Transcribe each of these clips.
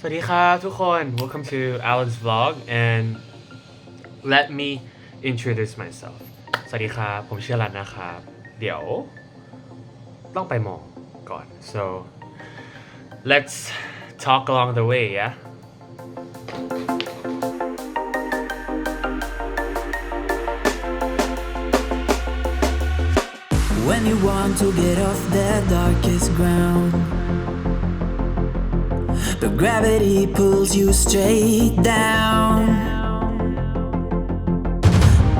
สวัสดีครับทุกคน Welcome to Alan's vlog and let me introduce myself สวัสดีครับ ผมชื่อรันนะครับ เดี๋ยว ต้องไปมองก่อน so let's talk along the way yeah When you want to get off the darkest ground, but gravity pulls you straight down.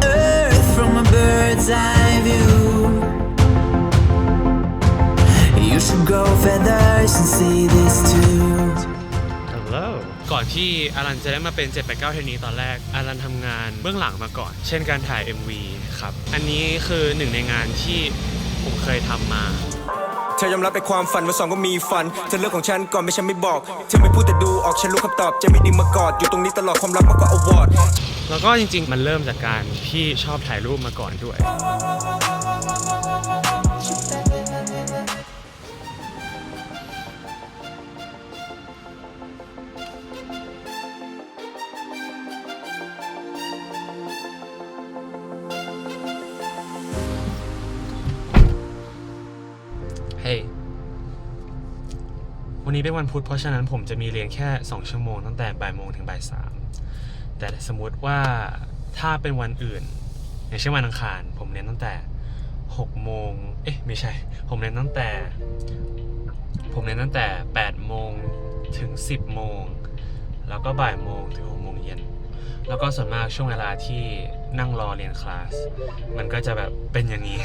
Earth from a bird's eye view. You should grow feathers and see this too. Hello ก่อนที่อารันจะได้มาเป็น 789 เทนนี้ตอนแรก อารันทำงานเบื้องหลังมาก่อน เช่นการถ่าย MV ครับ อันนี้คือหนึ่งในงานที่ผมเคยทำมา เธอยอมรับไปความฝันว่าสองก็มีฟัน เธอเลือกของฉันก่อนไม่ฉันไม่บอก เธอไม่พูดแต่ดูออกฉันรู้คำตอบจะไม่ดึงมากอดอยู่ตรงนี้ตลอดความรักมากกว่าอวอร์ดแล้วก็จริงๆ มันเริ่มจากการที่ชอบถ่ายรูปมาก่อนด้วย วันนี้เป็นวันพุธเพราะฉะนั้นผมจะมีเรียนแค่ 2 ชั่วโมงตั้งแต่บ่ายโมงถึงบ่ายสามแต่สมมุติว่าถ้าเป็นวันอื่น อย่างเช่นวันอังคาร ผมเรียนตั้งแต่6โมงเอ๊ะไม่ใช่ ผมเรียนตั้งแต่ ผมเรียนตั้งแต่8โมงถึง 10โมงแล้วก็บ่ายโมงถึง6โมงเย็นแล้วก็ส่วนมากช่วงเวลาที่นั่งรอเรียนคลาส มันก็จะแบบเป็นอย่างนี้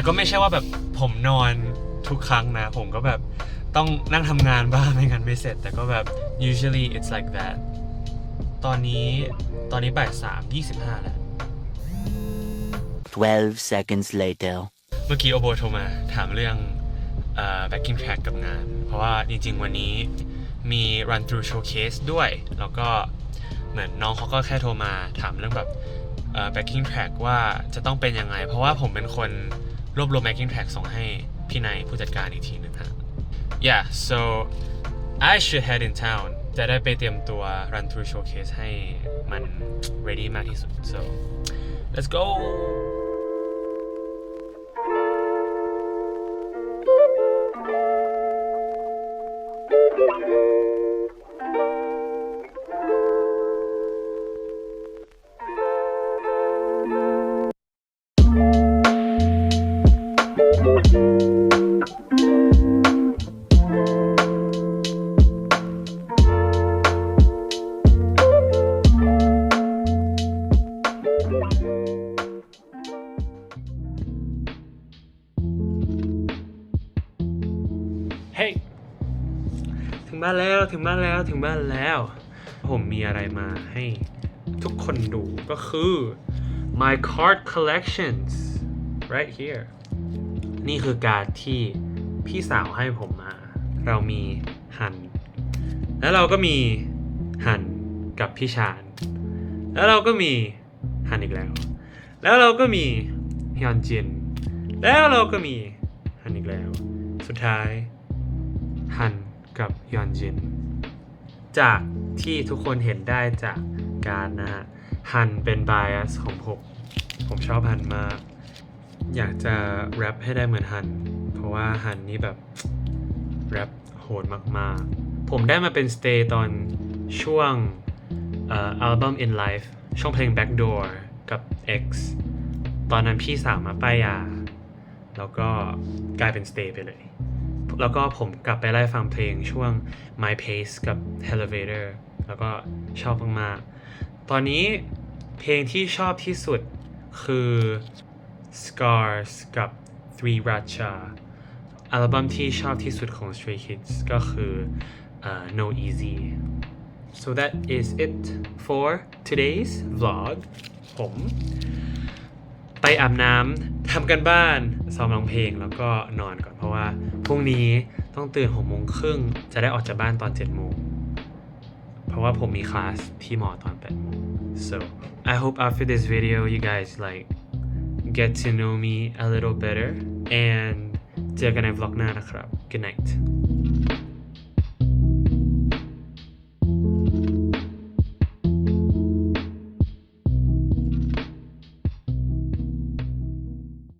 แต่ก็ไม่ใช่ว่าแบบผมนอนทุกครั้งนะ ผมก็แบบต้องนั่งทำงานบ้างไม่งั้นไม่เสร็จ แต่ก็แบบ usually it's like that ตอนนี้ตอนนี้บ่ายสามยี่สิบห้าแล้ว 12 seconds later. เมื่อกี้โอโบโทรมาถามเรื่องเอ่อ backing track กับงาน เพราะว่าจริงๆ วันนี้มี run through showcase ด้วย แล้วก็เหมือนน้องเขาก็แค่โทรมาถามเรื่องแบบเอ่อ backing track ว่าจะต้องเป็นยังไง เพราะว่าผมเป็นคน รวบรวม backing track ส่งให้พี่นายผู้จัดการอีกทีหนึงฮะ yeah so I should head in town จะได้ไปเตรียมตัว run through showcase ให้มัน ready มากที่สุด so let's go ฮ้ยถึงบ้านแล้วถึงบ้านแล้วถึงบ้านแล้ว ผมมีอะไรมาให้ทุกคนดูก็คือ my card collections right here นี่คือการดที่พี่สาวให้ผมมา เรามีหัน แล้วเราก็มีหันกับพี่ชานแล้วเราก็มีหันอีกแล้ว แล้วเราก็มีฮยอนจิน แล้วเราก็มีหันอีกแล้ว สุดท้าย ฮันกับยอนจิน จากที่ทุกคนเห็นได้จากการนะฮะฮันเป็น bias ของผม ผมชอบฮันมาก อยากจะแรปให้ได้เหมือนฮัน เพราะว่าฮันนี่แบบแรปโหดมากๆ ผมได้มาเป็นสเตย์ตอนช่วงอัลบั้ม In Life ช่วงเพลง Backdoor กับ X ตอนนั้นพี่สาวมาป้ายยา แล้วก็กลายเป็นสเตย์ไปเลย แล้วก็ผมกลับไปไล่ฟังเพลงช่วง My Pace กับ Elevator แล้วก็ชอบมากๆ ตอนนี้เพลงที่ชอบที่สุดคือ Scars กับ Three Racha อัลบั้มที่ชอบที่สุดของ Stray Kids ก็คือเอ่อ No Easy so that is it for today's vlog ผม ไปอาบน้ำ ทำกันบ้านซ้อมร้องเพลงแล้วก็นอนก่อนเพราะว่าพรุ่งนี้ต้องตื่นหกโมงครึ่งจะได้ออกจากบ้านตอนเจ็ดโมงเพราะว่าผมมีคลาสที่มอตอนแปดโมง so I hope after this video you guys like get to know me a little better and เจอกันใน vlog หน้านะครับ good night